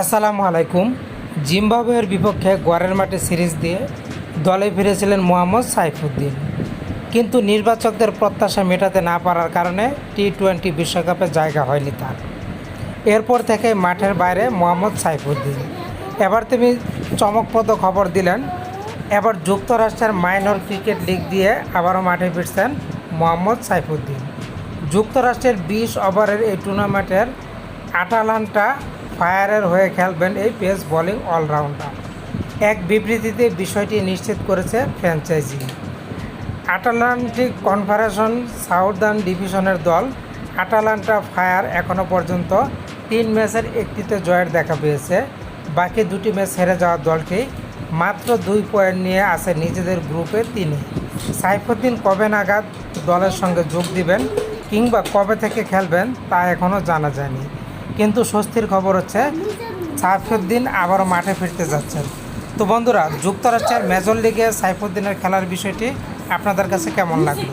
আসসালামু আলাইকুম। জিম্বাবুয়ের বিপক্ষে গড়ের মাঠে সিরিজ দিয়ে দলে ফিরেছিলেন মোহাম্মদ সাইফুদ্দিন। কিন্তু নির্বাচকদের প্রত্যাশা মেটাতে না পারার কারণে টি টোয়েন্টি বিশ্বকাপে জায়গা হয়নি তার। এরপর থেকে মাঠের বাইরে মোহাম্মদ সাইফুদ্দিন। এবার তিনি চমকপ্রদ খবর দিলেন, এবার যুক্তরাষ্ট্রের মাইনর ক্রিকেট লিগ দিয়ে আবারও মাঠে ফিরছেন মোহাম্মদ সাইফুদ্দিন। যুক্তরাষ্ট্রের বিশ ওভারের এই টুর্নামেন্টের আটালান্টা ফায়ারের হয়ে খেলবেন এই পেস বোলিং অলরাউন্ডার। এক বিবৃতিতে বিষয়টি নিশ্চিত করেছে ফ্র্যাঞ্চাইজি। আটালান্টিক কনফারেশন সাউদার্ন ডিভিশনের দল আটালান্টা ফায়ার এখনও পর্যন্ত তিন ম্যাচের একটিতে জয়ের দেখা পেয়েছে। বাকি দুটি ম্যাচ হেরে যাওয়া দলটি মাত্র দুই পয়েন্ট নিয়ে আছে নিজেদের গ্রুপে তিনি। সাইফুদ্দিন কবে নাগাদ দলের সঙ্গে যোগ দিবেন কিংবা কবে থেকে খেলবেন তা এখনও জানা যায়নি। কিন্তু স্বস্তির খবর হচ্ছে, সাইফুদ্দিন আবারও মাঠে ফিরতে যাচ্ছেন। তো বন্ধুরা যুক্তরাষ্ট্রের মেজর লিগে সাইফুদ্দিনের খেলার বিষয়টি আপনাদের কাছে কেমন লাগল?